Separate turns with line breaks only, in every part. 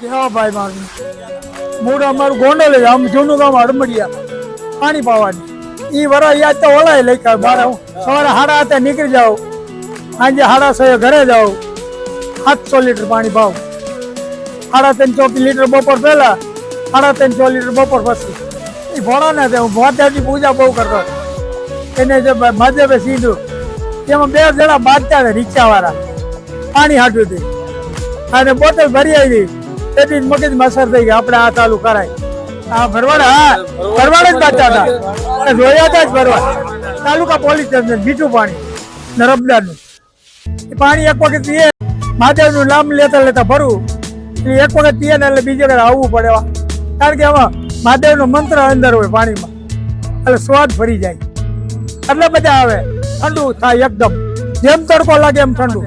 કેવાભાઈ મારું. મૂળ અમારું ગોંડલ જ, આમ જૂનું ગામ હડમડિયા પાણી પાવાની. એ વરા યાદ તો ઓલાય કાઢ મારે હું સવારે હાડા હાથે નીકળી જાઉં. સાંજે હાડા છ ઘરે જાઉં. સાતસો લીટર પાણી પાવ સાડા ત્રણ ચોથી લીટર બપોર પહેલા સાડા ત્રણ ચો લીટર બપોર પછી. એ ભણો ને તે હું મહાદેવની પૂજા બહુ કરતો એને જે મહાદેવે સીધું, એમાં બે જણા બાંધતા હતા રિક્ષાવાળા. પાણી હાટું હતી અને બોટલ ભરી આવી જ મગજમાં અસર થઈ ગઈ. આપણે આ ચાલુ કરાય. આ ભરવાડ, હા, ભરવાડ જ બાચા હતા. જોયા હતા જ ભરવાડ. તાલુકા પોલીસ સ્ટેશન મીઠું પાણી. નર્મદાનું. એ પાણી એક વખત પીએ, મહાદેવનું નામ લેતા લેતા ભરવું એટલે એક વખત પીએ ને એટલે બીજે વખત આવવું પડે કારણ કે આમાં મહાદેવનો મંત્ર અંદર હોય પાણીમાં. એટલે સ્વાદ ફરી જાય. એટલે બધા આવે. ઠંડુ થાય એકદમ. જેમ તડકો લાગે એમ ઠંડુ.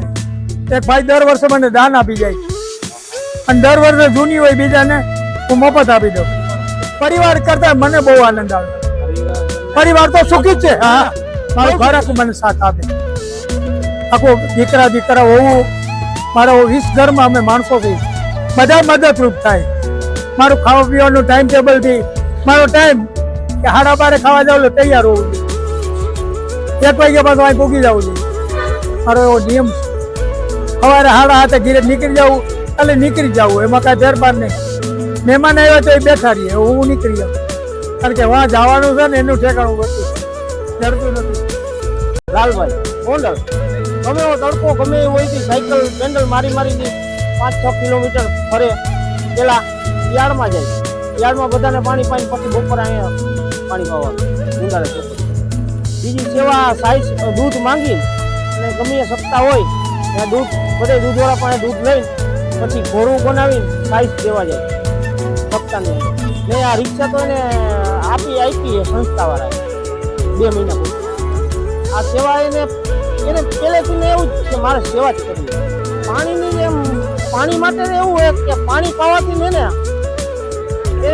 એક ભાઈ દર વર્ષે મને દાન આપી જાય. અને દર વર્ષે જૂની હોય બીજાને હું મફત આપી દઉં. પરિવાર કરતા મને બહુ આનંદ આવે. પરિવાર તો સુખી જ છે. હા મારું ઘર આખું મને સાથ આપે. આખું દીકરા દીકરા હોવું, મારા વીસ ઘરમાં અમે માણસો છીએ. બધા મદદરૂપ થાય. મારું ખાવા પીવાનું ટાઈમ ટેબલથી મારો ટાઈમ કે હાડા બારે ખાવા જાવ એટલે તૈયાર હોવું જોઈએ. એક વાગ્યા પાછું અહીં પૂગી જવું જોઈએ. મારો એવો નિયમ સવારે હાડા હાથે ઘીરે નીકળી જવું એટલે નીકળી જવું એમાં કાંઈ ફેરફાર નહીં. મહેમાન આવ્યા તો એ બેઠા રહીએ હું નીકળી જાઉં. કારણ કે વાં જવાનું છે ને એનું ઠેકાણું બધું ચડતું નથી.
લાલભાઈ ગોંડલ ગમે એવો તડકો ગમે એવો હોય સાયકલ પેન્ડલ મારી મારીને પાંચ છ કિલોમીટર ફરે પેલા યાર્ડમાં જાય. યાર્ડમાં બધાને પાણી પાણી પછી બપોરે અહીંયા પાણી પાવાનું ઉંડાળે બીજી સેવા સાઈઝ દૂધ માંગી અને ગમે સપ્તાહ હોય ત્યાં દૂધ બધે દૂધવાળા પાસે દૂધ લઈને પછી ઘોડું બનાવીને સાઈઝ દેવા જાય. સપ્તાહની ને આ રિક્ષા તો એને આપી આપી છે સંસ્થાવાળાએ. બે મહિના પછી. આ સેવા એને એને પહેલેથી ને એવું જ કે મારે સેવા જ કરવી. પાણીની જેમ પાણી માટે એવું હોય કે પાણી પાવાથી ને ને એ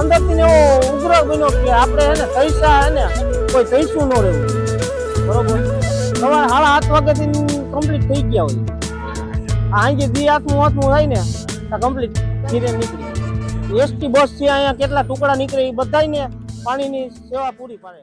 અંદરથી એવો ઉગ્ર બન્યો કે આપણે એને પૈસા એને કોઈ પૈસું ન રહેવું. બરોબર? સવારે સાડા આઠ વાગ્યાથી કમ્પ્લીટ થઈ ગયા હોય. આ આજે દી આઠમું આઠમું થાય ને, આ કમ્પ્લીટ ધીરે નીકળી. એસટી બસ છે અહીંયા, કેટલા ટુકડા નીકળે એ બધાને પાણીની સેવા પૂરી પાડે.